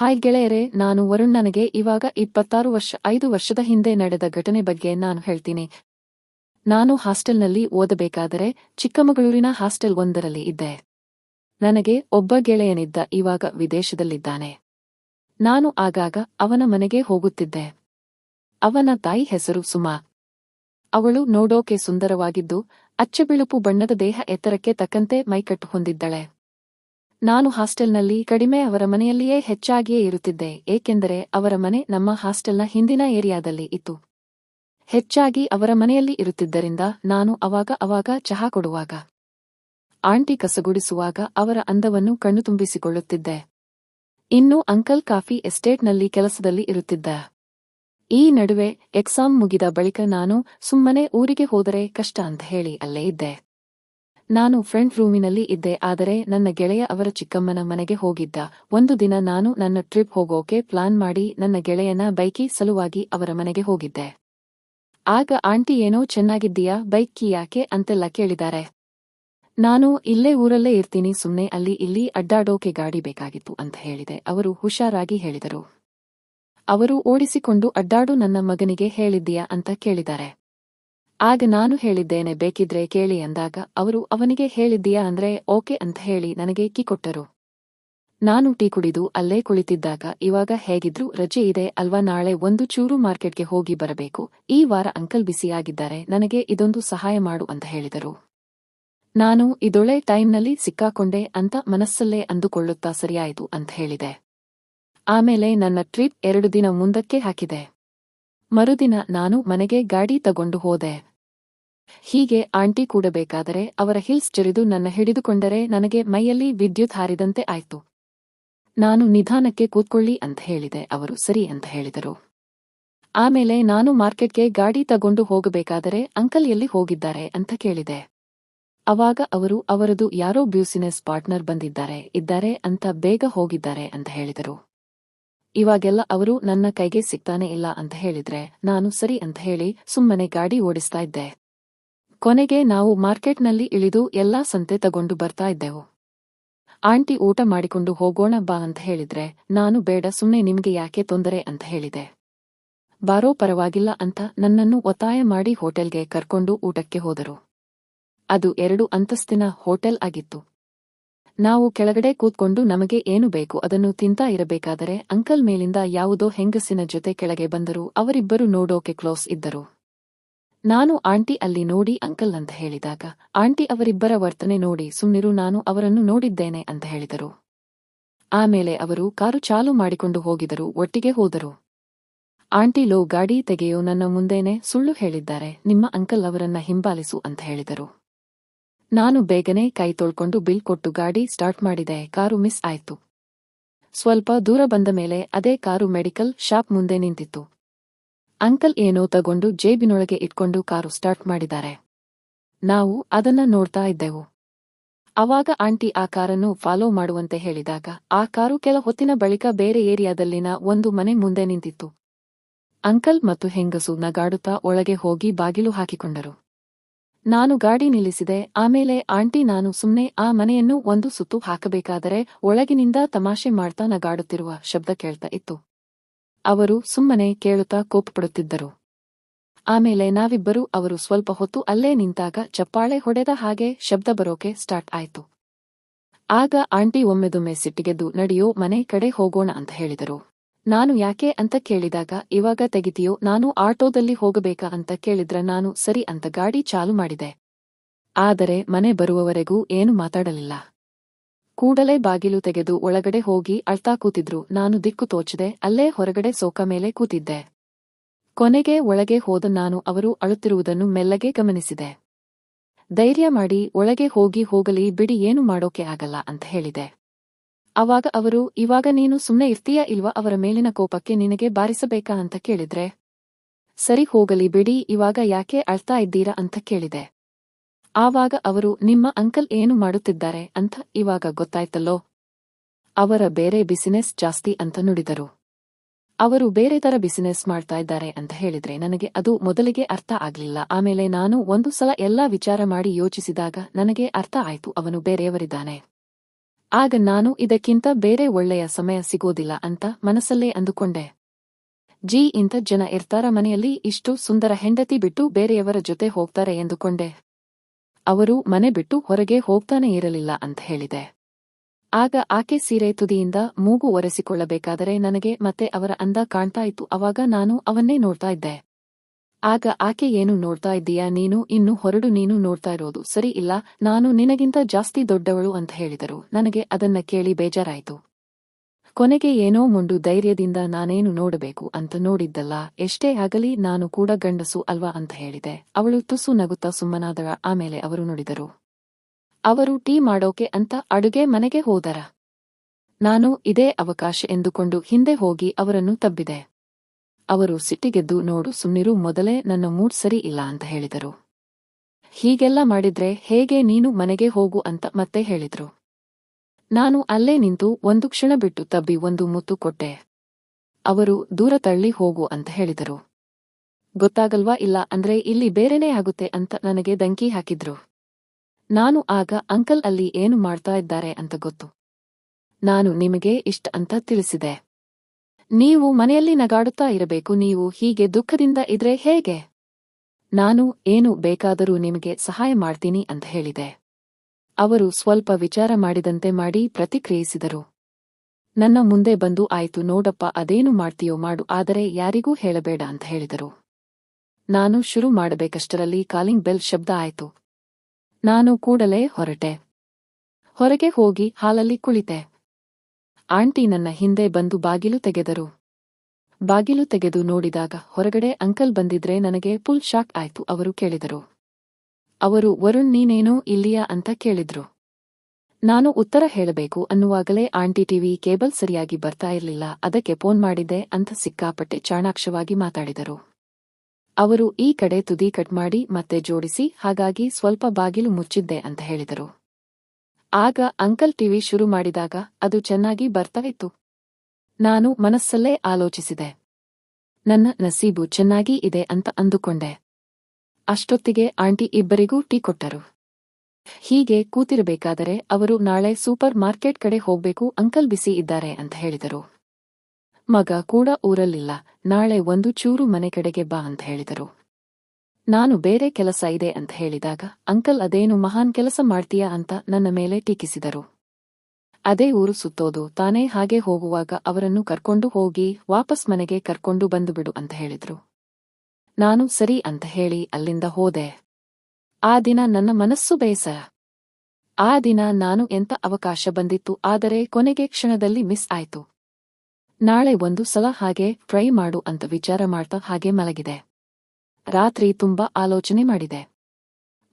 Hi ಗೆಳೆಯರೇ, ನಾನು ವರುಣ್ ನನಗೆ ಇವಾಗ ಇಪ್ಪತ್ತಾರು ವರ್ಷ, ಐದು ವರ್ಷದ ಹಿಂದೆ ನಡೆದ ಘಟನೆ ಬಗ್ಗೆ ನಾನು ಹೇಳ್ತೀನಿ. ನಾನು ಹಾಸ್ಟೆಲ್ನಲ್ಲಿ ಓದಬೇಕಾದರೆ ಚಿಕ್ಕಮಗಳೂರಿನ ಹಾಸ್ಟೆಲ್ ಒಂದರಲ್ಲಿ ಇದ್ದೆ. ನನಗೆ ಒಬ್ಬ ಗೆಳೆಯನಿದ್ದ, ಇವಾಗ ವಿದೇಶದಲ್ಲಿದ್ದಾನೆ. ನಾನು ಆಗಾಗ ಅವನ ಮನೆಗೆ ಹೋಗುತ್ತಿದ್ದೆ. ಅವನ ತಾಯಿ ಹೆಸರು ಸುಮಾ. ಅವಳು ನೋಡೋಕೆ ಸುಂದರವಾಗಿದ್ದು, ಅಚ್ಚಬಿಳುಪು ಬಣ್ಣದ ದೇಹ ಎತ್ತರಕ್ಕೆ ತಕ್ಕಂತೆ ಮೈಕಟ್ಟು ಹೊಂದಿದ್ದಳೆ. ನಾನು ಹಾಸ್ಟೆಲ್ನಲ್ಲಿ ಕಡಿಮೆ ಅವರ ಮನೆಯಲ್ಲಿಯೇ ಹೆಚ್ಚಾಗಿಯೇ ಇರುತ್ತಿದ್ದೆ, ಏಕೆಂದರೆ ಅವರ ಮನೆ ನಮ್ಮ ಹಾಸ್ಟೆಲ್ನ ಹಿಂದಿನ ಏರಿಯಾದಲ್ಲಿ ಇತ್ತು. ಹೆಚ್ಚಾಗಿ ಅವರ ಮನೆಯಲ್ಲಿ ಇರುತ್ತಿದ್ದರಿಂದ ನಾನು ಅವಾಗ ಅವಾಗ ಚಹಾ ಕೊಡುವಾಗ, ಆಂಟಿ ಕಸಗುಡಿಸುವಾಗ ಅವರ ಅಂದವನ್ನು ಕಣ್ಣು ತುಂಬಿಸಿಕೊಳ್ಳುತ್ತಿದ್ದೆ. ಇನ್ನು ಅಂಕಲ್ ಕಾಫಿ ಎಸ್ಟೇಟ್ನಲ್ಲಿ ಕೆಲಸದಲ್ಲಿ ಇರುತ್ತಿದ್ದ. ಈ ನಡುವೆ ಎಕ್ಸಾಮ್ ಮುಗಿದ ಬಳಿಕ ನಾನು ಸುಮ್ಮನೆ ಊರಿಗೆ ಹೋದರೆ ಕಷ್ಟ ಅಂತ ಹೇಳಿ ಅಲ್ಲೇ ಇದ್ದೆ. ನಾನು ಫ್ರೆಂಡ್ ರೂಮಿನಲ್ಲಿ ಇದ್ದೆ, ಆದರೆ ನನ್ನ ಗೆಳೆಯ ಅವರ ಚಿಕ್ಕಮ್ಮನ ಮನೆಗೆ ಹೋಗಿದ್ದ. ಒಂದು ದಿನ ನಾನು ನನ್ನ ಟ್ರಿಪ್ ಹೋಗೋಕೆ ಪ್ಲಾನ್ ಮಾಡಿ ನನ್ನ ಗೆಳೆಯನ ಬೈಕಿ ಸಲುವಾಗಿ ಅವರ ಮನೆಗೆ ಹೋಗಿದ್ದೆ. ಆಗ, ಆಂಟಿ, ಏನೋ ಚೆನ್ನಾಗಿದ್ದೀಯಾ? ಬೈಕ್ ಯಾಕೆ ಅಂತೆಲ್ಲ ಕೇಳಿದ್ದಾರೆ. ನಾನು ಇಲ್ಲೇ ಊರಲ್ಲೇ ಇರ್ತೀನಿ ಸುಮ್ಮನೆ ಅಲ್ಲಿ ಇಲ್ಲಿ ಅಡ್ಡಾಡೋಕೆ ಗಾಡಿ ಬೇಕಾಗಿತ್ತು, ಅಂತ ಹೇಳಿದೆ. ಅವರು ಹುಷಾರಾಗಿ ಹೇಳಿದರು. ಅವರು ಓಡಿಸಿಕೊಂಡು ಅಡ್ಡಾಡು ನನ್ನ ಮಗನಿಗೆ ಹೇಳಿದ್ದೀಯಾ? ಅಂತ ಕೇಳಿದ್ದಾರೆ. ಆಗ ನಾನು ಹೇಳಿದ್ದೇನೆ, ಬೇಕಿದ್ರೆ ಕೇಳಿ ಅಂದಾಗ, ಅವರು ಅವನಿಗೆ ಹೇಳಿದ್ದೀಯಾ ಅಂದ್ರೆ ಓಕೆ ಅಂತ ಹೇಳಿ ನನಗೆ ಕೀ ಕೊಟ್ಟರು. ನಾನು ಟೀ ಕುಡಿದು ಅಲ್ಲೇ ಕುಳಿತಿದ್ದಾಗ ಇವಾಗ ಹೇಗಿದ್ರು ರಜೆ ಇದೆ ಅಲ್ವಾ, ನಾಳೆ ಒಂದು ಚೂರು ಮಾರ್ಕೆಟ್ಗೆ ಹೋಗಿ ಬರಬೇಕು. ಈ ವಾರ ಅಂಕಲ್ ಬಿಸಿಯಾಗಿದ್ದಾರೆ ನನಗೆ ಇದೊಂದು ಸಹಾಯ ಮಾಡು ಅಂತ ಹೇಳಿದರು. ನಾನು ಇದೊಳೆ ಟೈಮ್ನಲ್ಲಿ ಸಿಕ್ಕಾಕೊಂಡೆ ಅಂತ ಮನಸ್ಸಲ್ಲೇ ಅಂದುಕೊಳ್ಳುತ್ತಾ ಸರಿಯಾಯಿತು ಅಂತ ಹೇಳಿದೆ. ಆಮೇಲೆ ನನ್ನ ಟ್ರಿಪ್ ಎರಡು ದಿನ ಮುಂದಕ್ಕೆ ಹಾಕಿದೆ. ಮರುದಿನ ನಾನು ಮನೆಗೆ ಗಾಡಿ ತಗೊಂಡು ಹೋದೆ. ಹೀಗೆ ಆಂಟಿ ಕೂಡಬೇಕಾದರೆ ಅವರ ಹಿಲ್ಸ್ ಜರಿದು ನನ್ನ ಹಿಡಿದುಕೊಂಡರೆ ನನಗೆ ಮೈಯಲ್ಲಿ ವಿದ್ಯುತ್ ಹಾರಿದಂತೆ ಆಯ್ತು. ನಾನು ನಿಧಾನಕ್ಕೆ ಕೂತ್ಕೊಳ್ಳಿ ಅಂತ ಹೇಳಿದೆ. ಅವರು ಸರಿ ಅಂತ ಹೇಳಿದರು. ಆಮೇಲೆ ನಾನು ಮಾರ್ಕೆಟ್ಗೆ ಗಾಡಿ ತಗೊಂಡು ಹೋಗಬೇಕಾದರೆ ಅಂಕಲ್ ಎಲ್ಲಿ ಹೋಗಿದ್ದಾರೆ ಅಂತ ಕೇಳಿದೆ. ಅವಾಗ ಅವರು, ಅವರದು ಯಾರೋ ಬ್ಯೂಸಿನೆಸ್ ಪಾರ್ಟ್ನರ್ ಬಂದಿದ್ದಾರೆ, ಇದ್ದಾರೆ ಅಂತ ಬೇಗ ಹೋಗಿದ್ದಾರೆ ಅಂತ ಹೇಳಿದರು. ಇವಾಗೆಲ್ಲ ಅವರು ನನ್ನ ಕೈಗೆ ಸಿಗ್ತಾನೆ ಇಲ್ಲ ಅಂತ ಹೇಳಿದ್ರೆ, ನಾನು ಸರಿ ಅಂತ ಹೇಳಿ ಸುಮ್ಮನೆ ಗಾಡಿ ಓಡಿಸ್ತಾ ಇದ್ದೆ. ಕೊನೆಗೆ ನಾವು ಮಾರ್ಕೆಟ್ನಲ್ಲಿ ಇಳಿದು ಎಲ್ಲಾ ಸಂತೆ ತಗೊಂಡು ಬರ್ತಾ ಇದ್ದೆವು. ಆಂಟಿ, ಊಟ ಮಾಡಿಕೊಂಡು ಹೋಗೋಣ ಬಾ ಅಂತ ಹೇಳಿದ್ರೆ ನಾನು ಬೇಡ ಸುಮ್ಮನೆ ನಿಮ್ಗೆ ಯಾಕೆ ತೊಂದರೆ ಅಂತ ಹೇಳಿದೆ. ಬಾರೋ ಪರವಾಗಿಲ್ಲ ಅಂತ ನನ್ನನ್ನು ಒತ್ತಾಯ ಮಾಡಿ ಹೋಟೆಲ್ಗೆ ಕರ್ಕೊಂಡು ಊಟಕ್ಕೆ ಹೋದರು. ಅದು ಎರಡು ಅಂತಸ್ತಿನ ಹೋಟೆಲ್ ಆಗಿತ್ತು. ನಾವು ಕೆಳಗಡೆ ಕೂತ್ಕೊಂಡು ನಮಗೆ ಏನು ಬೇಕು ಅದನ್ನು ತಿಂತಾ ಇರಬೇಕಾದರೆ ಅಂಕಲ್ ಮೇಲಿಂದ ಯಾವುದೋ ಹೆಂಗಸಿನ ಜೊತೆ ಕೆಳಗೆ ಬಂದರು ಅವರಿಬ್ಬರು ನೋಡೋಕೆ ಕ್ಲೋಸ್ ಇದ್ದರು. ನಾನು ಆಂಟಿ ಅಲ್ಲಿ ನೋಡಿ ಅಂಕಲ್ ಅಂತ ಹೇಳಿದಾಗ, ಆಂಟಿ ಅವರಿಬ್ಬರ ವರ್ತನೆ ನೋಡಿ ಸುಮ್ನಿರು, ನಾನು ಅವರನ್ನು ನೋಡಿದ್ದೇನೆ ಅಂತ ಹೇಳಿದರು. ಆಮೇಲೆ ಅವರು ಕಾರು ಚಾಲು ಮಾಡಿಕೊಂಡು ಹೋಗಿದರು, ಒಟ್ಟಿಗೆ ಹೋದರು. ಆಂಟಿ ಲೋ, ಗಾಡಿ ತೆಗೆಯೋ ನನ್ನ ಮುಂದೇನೆ ಸುಳ್ಳು ಹೇಳಿದ್ದಾರೆ, ನಿಮ್ಮ ಅಂಕಲ್ ಅವರನ್ನ ಹಿಂಬಾಲಿಸು ಅಂತ ಹೇಳಿದರು. ನಾನು ಬೇಗನೆ ಕೈ ತೊಳ್ಕೊಂಡು ಬಿಲ್ ಕೊಟ್ಟು ಗಾಡಿ ಸ್ಟಾರ್ಟ್ ಮಾಡಿದೆ, ಕಾರು ಮಿಸ್ ಆಯ್ತು. ಸ್ವಲ್ಪ ದೂರ ಬಂದ ಮೇಲೆ ಅದೇ ಕಾರು ಮೆಡಿಕಲ್ ಶಾಪ್ ಮುಂದೆ ನಿಂತಿತ್ತು. ಅಂಕಲ್ ಏನೋ ತಗೊಂಡು ಜೇಬಿನೊಳಗೆ ಇಟ್ಕೊಂಡು ಕಾರು ಸ್ಟಾರ್ಟ್ ಮಾಡಿದ್ದಾರೆ. ನಾವು ಅದನ್ನ ನೋಡ್ತಾ ಇದ್ದೆವು. ಅವಾಗ ಆಂಟಿ ಆ ಕಾರನ್ನು ಫಾಲೋ ಮಾಡುವಂತೆ ಹೇಳಿದಾಗ ಆ ಕಾರು ಕೆಲ ಹೊತ್ತಿನ ಬಳಿಕ ಬೇರೆ ಏರಿಯಾದಲ್ಲಿನ ಒಂದು ಮನೆ ಮುಂದೆ ನಿಂತಿತ್ತು. ಅಂಕಲ್ ಮತ್ತು ಹೆಂಗಸು ನಗಾಡುತ್ತಾ ಒಳಗೆ ಹೋಗಿ ಬಾಗಿಲು ಹಾಕಿಕೊಂಡರು. ನಾನು ಗಾಡಿ ನಿಲ್ಲಿಸಿದೆ, ಆಮೇಲೆ ಆಂಟಿ ನಾನು ಸುಮ್ನೆ ಆ ಮನೆಯನ್ನು ಒಂದು ಸುತ್ತು ಹಾಕಬೇಕಾದರೆ ಒಳಗಿನಿಂದ ತಮಾಷೆ ಮಾಡ್ತಾ ನಗಾಡುತ್ತಿರುವ ಶಬ್ದ ಕೇಳ್ತಾ ಇತ್ತು. ಅವರು ಸುಮ್ಮನೆ ಕೇಳುತ್ತಾ ಕೋಪಪಡುತ್ತಿದ್ದರು. ಆಮೇಲೆ ನಾವಿಬ್ಬರೂ ಅವರು ಸ್ವಲ್ಪ ಹೊತ್ತು ಅಲ್ಲೇ ನಿಂತಾಗ ಚಪ್ಪಾಳೆ ಹೊಡೆದ ಹಾಗೆ ಶಬ್ದ ಬರೋಕೆ ಸ್ಟಾರ್ಟ್ ಆಯ್ತು. ಆಗ ಆಂಟಿ ಒಮ್ಮೆದೊಮ್ಮೆ ಸಿಟ್ಟಿಗೆದ್ದು, ನಡೆಯೋ, ಮನೆ ಕಡೆ ಹೋಗೋಣ ಅಂತ ಹೇಳಿದರು. ನಾನು ಯಾಕೆ ಅಂತ ಕೇಳಿದಾಗ, ಇವಾಗ ತೆಗಿತೀಯೋ, ನಾನು ಆಟೋದಲ್ಲಿ ಹೋಗಬೇಕಾ ಅಂತ ಕೇಳಿದ್ರ ನಾನು ಸರಿ ಅಂತ ಗಾಡಿ ಚಾಲು ಮಾಡಿದೆ. ಆದರೆ ಮನೆ ಬರುವವರೆಗೂ ಏನು ಮಾತಾಡಲಿಲ್ಲ. ಕೂಡಲೇ ಬಾಗಿಲು ತೆಗೆದು ಒಳಗಡೆ ಹೋಗಿ ಅಳ್ತಾ ಕೂತಿದ್ರು. ನಾನು ದಿಕ್ಕು ತೋಚದೆ. ಅಲ್ಲೇ ಹೊರಗಡೆ ಸೋಕ ಮೇಲೆ ಕೂತಿದ್ದೆ. ಕೊನೆಗೆ ಒಳಗೆ ಹೋದ ನಾನು ಅವರು ಅಳುತ್ತಿರುವುದನ್ನು ಮೆಲ್ಲಗೆ ಗಮನಿಸಿದೆ. ಧೈರ್ಯ ಮಾಡಿ ಒಳಗೆ ಹೋಗಿ ಹೋಗಲಿ, ಬಿಡಿ, ಏನು ಮಾಡೋಕೆ ಆಗಲ್ಲ ಅಂತ ಹೇಳಿದೆ. ಅವಾಗ ಅವರು, ಇವಾಗ ನೀನು ಸುಮ್ಮನೆ ಇರ್ತೀಯಾ ಇಲ್ವಾ? ಅವರ ಮೇಲಿನ ಕೋಪಕ್ಕೆ ನಿನಗೆ ಬಾರಿಸಬೇಕಾ? ಅಂತ ಕೇಳಿದ್ರೆ, ಸರಿ, ಹೋಗಲಿ, ಬಿಡಿ, ಇವಾಗ ಯಾಕೆ ಅಳ್ತಾ ಇದ್ದೀರಾ? ಅಂತ ಕೇಳಿದೆ. ಆವಾಗ ಅವರು, ನಿಮ್ಮ ಅಂಕಲ್ ಏನು ಮಾಡುತ್ತಿದ್ದಾರೆ ಅಂತ ಇವಾಗ ಗೊತ್ತಾಯ್ತಲ್ಲೋ? ಅವರ ಬೇರೆ ಬಿಸಿನೆಸ್ ಜಾಸ್ತಿ ಅಂತ ನುಡಿದರು. ಅವರು ಬೇರೆ ತರ ಬಿಸಿನೆಸ್ ಮಾಡ್ತಾ ಇದ್ದಾರೆ ಅಂತ ಹೇಳಿದ್ರೆ ನನಗೆ ಅದು ಮೊದಲಿಗೆ ಅರ್ಥ ಆಗ್ಲಿಲ್ಲ. ಆಮೇಲೆ ನಾನು ಒಂದು ಸಲ ಎಲ್ಲಾ ವಿಚಾರ ಮಾಡಿ ಯೋಚಿಸಿದಾಗ ನನಗೆ ಅರ್ಥ ಆಯ್ತು, ಅವನು ಬೇರೆಯವರಿದ್ದಾನೆ. ಆಗ ನಾನು ಇದಕ್ಕಿಂತ ಬೇರೆ ಒಳ್ಳೆಯ ಸಮಯ ಸಿಗೋದಿಲ್ಲ ಅಂತ ಮನಸ್ಸಲ್ಲೇ ಅಂದುಕೊಂಡೆ. ಜಿ ಇಂಥ ಜನ ಇರ್ತಾರ ಮನೆಯಲ್ಲಿ, ಇಷ್ಟು ಸುಂದರ ಹೆಂಡತಿ ಬಿಟ್ಟು ಬೇರೆಯವರ ಜೊತೆ ಹೋಗ್ತಾರೆ ಎಂದುಕೊಂಡೆ. ಅವರು ಮನೆ ಬಿಟ್ಟು ಹೊರಗೆ ಹೋಗ್ತಾನೆ ಇರಲಿಲ್ಲ ಅಂತ ಹೇಳಿದೆ. ಆಗ ಆಕೆ ಸೀರೆ ತುದಿಯಿಂದ ಮೂಗು ಒರೆಸಿಕೊಳ್ಳಬೇಕಾದರೆ ನನಗೆ ಮತ್ತೆ ಅವರ ಅಂದ ಕಾಣ್ತಾ ಇತ್ತು, ಅವಾಗ ನಾನು ಅವನ್ನೇ ನೋಡ್ತಾ ಇದ್ದೆ. ಆಗ ಆಕೆ, ಏನು ನೋಡ್ತಾ ಇದ್ದೀಯಾ? ನೀನು ಇನ್ನು ಹೊರಡು, ನೀನು ನೋಡ್ತಾ ಇರೋದು ಸರಿ ಇಲ್ಲ, ನಾನು ನಿನಗಿಂತ ಜಾಸ್ತಿ ದೊಡ್ಡವಳು ಅಂತ ಹೇಳಿದರು. ನನಗೆ ಅದನ್ನ ಕೇಳಿ ಬೇಜಾರಾಯಿತು. ಕೊನೆಗೆ ಏನೋ ಮುಂಡು ಧೈರ್ಯದಿಂದ ನಾನೇನು ನೋಡಬೇಕು ಅಂತ ನೋಡಿದ್ದಲ್ಲ, ಎಷ್ಟೇ ಆಗಲಿ ನಾನು ಕೂಡ ಗಂಡಸು ಅಲ್ವಾ ಅಂತ ಹೇಳಿದೆ. ಅವಳು ತುಸು ನಗುತ್ತಾ ಸುಮ್ಮನಾದಳ, ಆಮೇಲೆ ಅವರು ನುಡಿದರು. ಅವರು ಟೀ ಮಾಡೋಕೆ ಅಂತ ಅಡುಗೆ ಮನೆಗೆ ಹೋದರ? ನಾನು ಇದೇ ಅವಕಾಶ ಎಂದುಕೊಂಡು ಹಿಂದೆ ಹೋಗಿ ಅವರನ್ನು ತಬ್ಬಿದೆ. ಅವರು ಸಿಟ್ಟಿಗೆದ್ದು, ನೋಡು ಸುಮ್ನಿರು, ಮೊದಲೇ ನನ್ನ ಮೂಡ್ ಸರಿ ಇಲ್ಲ ಅಂತ ಹೇಳಿದರು. ಹೀಗೆಲ್ಲ ಮಾಡಿದ್ರೆ ಹೇಗೆ ನೀನು ಮನೆಗೆ ಹೋಗು ಅಂತ ಮತ್ತೆ ಹೇಳಿದ್ರು. ನಾನು ಅಲ್ಲೇ ನಿಂತು ಒಂದು ಕ್ಷಣ ಬಿಟ್ಟು ತಬ್ಬಿ ಒಂದು ಮುತ್ತು ಕೊಟ್ಟೆ. ಅವರು ದೂರ ತಳ್ಳಿ ಹೋಗು ಅಂತ ಹೇಳಿದರು. ಗೊತ್ತಾಗಲ್ವಾ ಇಲ್ಲ ಅಂದ್ರೆ ಇಲ್ಲಿ ಬೇರೆನೇ ಆಗುತ್ತೆ ಅಂತ ನನಗೆ ದಂಕಿ ಹಾಕಿದ್ರು. ನಾನು ಆಗ ಅಂಕಲ್ ಅಲ್ಲಿ ಏನು ಮಾಡ್ತಾ ಇದ್ದಾರೆ ಅಂತ ಗೊತ್ತು. ನಾನು ನಿಮಗೆ ಇಷ್ಟ ಅಂತ ತಿಳಿಸಿದೆ. ನೀವು ಮನೆಯಲ್ಲಿ ನಗಾಡುತ್ತಾ ಇರಬೇಕು, ನೀವು ಹೀಗೆ ದುಃಖದಿಂದ ಇದ್ರೆ ಹೇಗೆ? ನಾನು ಏನು ಬೇಕಾದರೂ ನಿಮಗೆ ಸಹಾಯ ಮಾಡ್ತೀನಿ ಅಂತ ಹೇಳಿದೆ. ಅವರು ಸ್ವಲ್ಪ ವಿಚಾರ ಮಾಡಿದಂತೆ ಮಾಡಿ ಪ್ರತಿಕ್ರಿಯಿಸಿದರು. ನನ್ನ ಮುಂದೆ ಬಂದು ಆಯ್ತು ನೋಡಪ್ಪ, ಅದೇನು ಮಾಡ್ತೀಯೋ ಮಾಡು, ಆದರೆ ಯಾರಿಗೂ ಹೇಳಬೇಡ ಅಂತ ಹೇಳಿದರು. ನಾನು ಶುರು ಮಾಡಬೇಕಷ್ಟರಲ್ಲಿ ಕಾಲಿಂಗ್ ಬೆಲ್ ಶಬ್ದ ಆಯಿತು. ನಾನು ಕೂಡಲೇ ಹೊರಟೆ. ಹೊರಗೆ ಹೋಗಿ ಹಾಲಲ್ಲಿ ಕುಳಿತೆ. ಆಂಟಿ ನನ್ನ ಹಿಂದೆ ಬಂದು ಬಾಗಿಲು ತೆಗೆದರು. ಬಾಗಿಲು ತೆಗೆದು ನೋಡಿದಾಗ ಹೊರಗಡೆ ಅಂಕಲ್ ಬಂದಿದ್ರೆ ನನಗೆ ಫುಲ್ ಶಾಕ್ ಆಯ್ತು, ಅವರು ಕೇಳಿದರು. ಅವರು, ವರುಣ್, ನೀನೇನೋ ಇಲ್ಲಿಯಾ ಅಂತ ಕೇಳಿದ್ರು. ನಾನು ಉತ್ತರ ಹೇಳಬೇಕು ಅನ್ನುವಾಗಲೇ ಆಂಟಿ ಟಿವಿ ಕೇಬಲ್ ಸರಿಯಾಗಿ ಬರ್ತಾ ಇರಲಿಲ್ಲ. ಅದಕ್ಕೆ ಫೋನ್ ಮಾಡಿದ್ದೆ ಅಂತ ಸಿಕ್ಕಾಪಟ್ಟೆ ಚಾಣಾಕ್ಷವಾಗಿ ಮಾತಾಡಿದರು. ಅವರು, ಈ ಕಡೆ ತುದಿ ಕಟ್ ಮಾಡಿ ಮತ್ತೆ ಜೋಡಿಸಿ, ಹಾಗಾಗಿ ಸ್ವಲ್ಪ ಬಾಗಿಲು ಮುಚ್ಚಿದ್ದೆ ಅಂತ ಹೇಳಿದರು. ಆಗ ಅಂಕಲ್ ಟಿವಿ ಶುರು ಮಾಡಿದಾಗ ಅದು ಚೆನ್ನಾಗಿ ಬರ್ತಾ ಇತ್ತು. ನಾನು ಮನಸ್ಸಲ್ಲೇ ಆಲೋಚಿಸಿದೆ. ನನ್ನ ನಸೀಬು ಚೆನ್ನಾಗಿ ಇದೆ ಅಂತ ಅಂದುಕೊಂಡೆ. ಅಷ್ಟೊತ್ತಿಗೆ ಆಂಟಿ ಇಬ್ಬರಿಗೂ ಟೀ ಕೊಟ್ಟರು. ಹೀಗೆ ಕೂತಿರಬೇಕಾದರೆ ಅವರು ನಾಳೆ ಸೂಪರ್ ಮಾರ್ಕೆಟ್ ಕಡೆ ಹೋಗ್ಬೇಕು, ಅಂಕಲ್ ಬಿಸಿ ಇದ್ದಾರೆ ಅಂತ ಹೇಳಿದರು. ಮಗ ಕೂಡ ಊರಲ್ಲಿಲ್ಲ, ನಾಳೆ ಒಂದು ಚೂರು ಮನೆ ಕಡೆಗೆ ಬಾ ಅಂತ ಹೇಳಿದರು. ನಾನು ಬೇರೆ ಕೆಲಸ ಇದೆ ಅಂತ ಹೇಳಿದಾಗ, ಅಂಕಲ್ ಅದೇನು ಮಹಾನ್ ಕೆಲಸ ಮಾಡ್ತೀಯಾ ಅಂತ ನನ್ನ ಮೇಲೆ ಟೀಕಿಸಿದರು. ಅದೇ ಊರು ಸುತ್ತೋದು, ತಾನೇ ಹಾಗೆ ಹೋಗುವಾಗ ಅವರನ್ನು ಕರ್ಕೊಂಡು ಹೋಗಿ ವಾಪಸ್ ಮನೆಗೆ ಕರ್ಕೊಂಡು ಬಂದುಬಿಡು ಅಂತ ಹೇಳಿದ್ರು. ನಾನು ಸರಿ ಅಂತ ಹೇಳಿ ಅಲ್ಲಿಂದ ಹೋದೆ. ಆ ದಿನ ನನ್ನ ಮನಸ್ಸು ಬೇಸರ ಆ ದಿನ ನಾನು ಎಂತ ಅವಕಾಶ ಬಂದಿತ್ತು ಆದರೆ ಕೊನೆಗೆ ಕ್ಷಣದಲ್ಲಿ ಮಿಸ್ ಆಯ್ತು. ನಾಳೆ ಒಂದು ಸಲ ಹಾಗೆ ಟ್ರೈ ಮಾಡು ಅಂತ ವಿಚಾರ ಮಾಡ್ತಾ ಹಾಗೆ ಮಲಗಿದೆ. ರಾತ್ರಿ ತುಂಬಾ ಆಲೋಚನೆ ಮಾಡಿದೆ.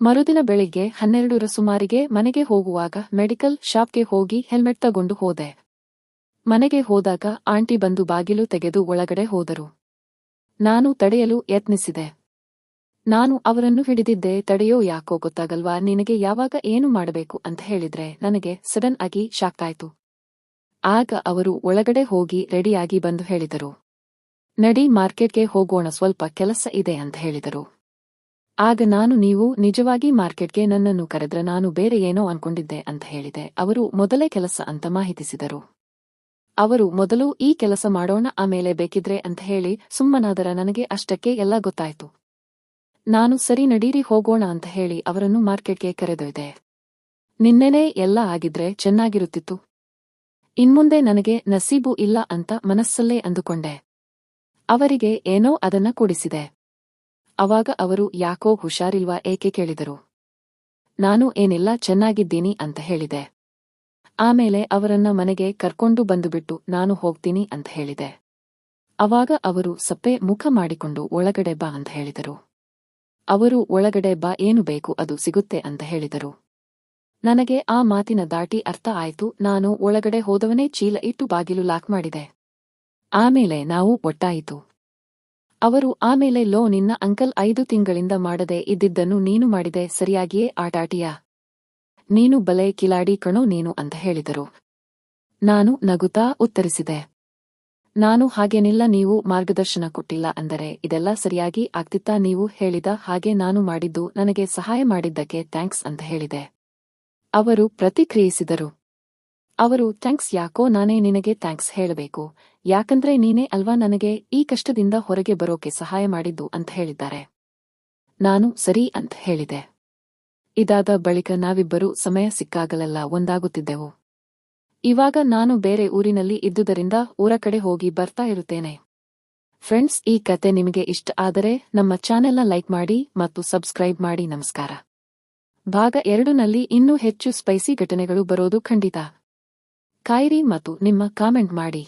ಮರುದಿನ ಬೆಳಿಗ್ಗೆ ಹನ್ನೆರಡರ ಸುಮಾರಿಗೆ ಮನೆಗೆ ಹೋಗುವಾಗ ಮೆಡಿಕಲ್ ಶಾಪ್ಗೆ ಹೋಗಿ ಹೆಲ್ಮೆಟ್ ತಗೊಂಡು ಹೋದೆ. ಮನೆಗೆ ಹೋದಾಗ ಆಂಟಿ ಬಂದು ಬಾಗಿಲು ತೆಗೆದು ಒಳಗಡೆ ಹೋದರು. ನಾನು ತಡೆಯಲು ಯತ್ನಿಸಿದೆ. ನಾನು ಅವರನ್ನು ಹಿಡಿದಿದ್ದೆ, ತಡೆಯೋ ಯಾಕೋ ಗೊತ್ತಾಗಲ್ವಾ? ನಿನಗೆ ಯಾವಾಗ ಏನು ಮಾಡಬೇಕು ಅಂತ ಹೇಳಿದ್ರೆ ನನಗೆ ಸಡನ್ ಆಗಿ ಶಾಕ್ತಾಯ್ತು ಆಗ ಅವರು ಒಳಗಡೆ ಹೋಗಿ ರೆಡಿಯಾಗಿ ಬಂದು ಹೇಳಿದರು. ನಡಿ ಮಾರ್ಕೆಟ್ಗೆ ಹೋಗೋಣ, ಸ್ವಲ್ಪ ಕೆಲಸ ಇದೆ ಅಂತ ಹೇಳಿದರು. ಆಗ ನಾನು, ನೀವು ನಿಜವಾಗಿ ಮಾರ್ಕೆಟ್ಗೆ ನನ್ನನ್ನು ಕರೆದ್ರೆ ನಾನು ಬೇರೆ ಏನೋ ಅನ್ಕೊಂಡಿದ್ದೆ ಅಂತ ಹೇಳಿದೆ. ಅವರು ಮೊದಲೇ ಕೆಲಸ ಅಂತ ಮಾಹಿತಿಸಿದರು. ಅವರು ಮೊದಲು ಈ ಕೆಲಸ ಮಾಡೋಣ ಆಮೇಲೆ ಬೇಕಿದ್ರೆ ಅಂತ ಹೇಳಿ ಸುಮ್ಮನಾದರ ನನಗೆ ಅಷ್ಟಕ್ಕೆ ಎಲ್ಲ ಗೊತ್ತಾಯ್ತು. ನಾನು ಸರಿ ನಡೀರಿ ಹೋಗೋಣ ಅಂತ ಹೇಳಿ ಅವರನ್ನು ಮಾರ್ಕೆಟ್ಗೆ ಕರೆದೊಯ್ದೆ. ನಿನ್ನೆನೇ ಎಲ್ಲ ಆಗಿದ್ರೆ ಚೆನ್ನಾಗಿರುತ್ತಿತ್ತು. ಇನ್ಮುಂದೆ ನನಗೆ ನಸೀಬು ಇಲ್ಲ ಅಂತ ಮನಸ್ಸಲ್ಲೇ ಅಂದುಕೊಂಡೆ. ಅವರಿಗೆ ಏನೋ ಅದನ್ನ ಕೊಡಿಸಿದೆ. ಅವಾಗ ಅವರು ಯಾಕೋ ಹುಷಾರಿಲ್ವಾ ಏಕೆ ಕೇಳಿದರು. ನಾನು ಏನಿಲ್ಲ ಚೆನ್ನಾಗಿದ್ದೀನಿ ಅಂತ ಹೇಳಿದೆ. ಆಮೇಲೆ ಅವರನ್ನ ಮನೆಗೆ ಕರ್ಕೊಂಡು ಬಂದುಬಿಟ್ಟು ನಾನು ಹೋಗ್ತೀನಿ ಅಂತ ಹೇಳಿದೆ. ಅವಾಗ ಅವರು ಸಪ್ಪೆ ಮುಖ ಮಾಡಿಕೊಂಡು ಒಳಗಡೆ ಬಾ ಅಂತ ಹೇಳಿದರು. ಅವರು ಒಳಗಡೆ ಬಾ ಏನು ಬೇಕು ಅದು ಸಿಗುತ್ತೆ ಅಂತ ಹೇಳಿದರು. ನನಗೆ ಆ ಮಾತಿನ ದಾಟಿ ಅರ್ಥ ಆಯ್ತು, ನಾನು ಒಳಗಡೆ ಹೋದವನೇ ಚೀಲ ಇಟ್ಟು ಬಾಗಿಲು ಲಾಕ್ ಮಾಡಿದೆ. ಆಮೇಲೆ ನಾವು ಒಟ್ಟಾಯಿತು. ಅವರು ಆಮೇಲೆ ಲೋ ನಿನ್ನ ಅಂಕಲ್ ಐದು ತಿಂಗಳಿಂದ ಮಾಡದೆ ಇದ್ದಿದ್ದನ್ನು ನೀನು ಮಾಡಿದೆ, ಸರಿಯಾಗಿಯೇ ಆಟಾಟಿಯಾ ನೀನು ಬಲೆ ಕಿಲಾಡಿ ಕಣೋ ನೀನು ಅಂತ ಹೇಳಿದರು. ನಾನು ನಗುತ್ತಾ ಉತ್ತರಿಸಿದೆ. ನಾನು ಹಾಗೇನಿಲ್ಲ, ನೀವು ಮಾರ್ಗದರ್ಶನ ಕೊಟ್ಟಿಲ್ಲ ಅಂದರೆ ಇದೆಲ್ಲ ಸರಿಯಾಗಿ ಆಗ್ತಿತ್ತಾ ನೀವು ಹೇಳಿದ ಹಾಗೆ ನಾನು ಮಾಡಿದ್ದು ನನಗೆ ಸಹಾಯ ಮಾಡಿದ್ದಕ್ಕೆ ಥ್ಯಾಂಕ್ಸ್ ಅಂತ ಹೇಳಿದೆ. ಅವರು ಪ್ರತಿಕ್ರಿಯಿಸಿದರು. ಅವರು, ಥ್ಯಾಂಕ್ಸ್ ಯಾಕೋ ನಾನೇ ನಿನಗೆ ಥ್ಯಾಂಕ್ಸ್ ಹೇಳಬೇಕು, ಯಾಕಂದ್ರೆ ನೀನೇ ಅಲ್ವಾ ನನಗೆ ಈ ಕಷ್ಟದಿಂದ ಹೊರಗೆ ಬರೋಕೆ ಸಹಾಯ ಮಾಡಿದ್ದು ಅಂತ ಹೇಳಿದ್ದಾರೆ. ನಾನು ಸರಿ ಅಂತ ಹೇಳಿದೆ. ಇದಾದ ಬಳಿಕ ನಾವಿಬ್ಬರೂ ಸಮಯ ಸಿಕ್ಕಾಗಲೆಲ್ಲ ಒಂದಾಗುತ್ತಿದ್ದೆವು. ಇವಾಗ ನಾನು ಬೇರೆ ಊರಿನಲ್ಲಿ ಇದ್ದುದರಿಂದ ಊರ ಕಡೆ ಹೋಗಿ ಬರ್ತಾ ಇರುತ್ತೇನೆ. ಫ್ರೆಂಡ್ಸ್, ಈ ಕತೆ ನಿಮಗೆ ಇಷ್ಟ ಆದರೆ ನಮ್ಮ ಚಾನೆಲ್ನ ಲೈಕ್ ಮಾಡಿ ಮತ್ತು ಸಬ್ಸ್ಕ್ರೈಬ್ ಮಾಡಿ ನಮಸ್ಕಾರ. ಭಾಗ ಎರಡುನಲ್ಲಿ ಇನ್ನೂ ಹೆಚ್ಚು ಸ್ಪೈಸಿ ಘಟನೆಗಳು ಬರೋದು ಖಂಡಿತ. ಕಾಯಿರಿ ಮತ್ತು ನಿಮ್ಮ ಕಾಮೆಂಟ್ ಮಾಡಿ.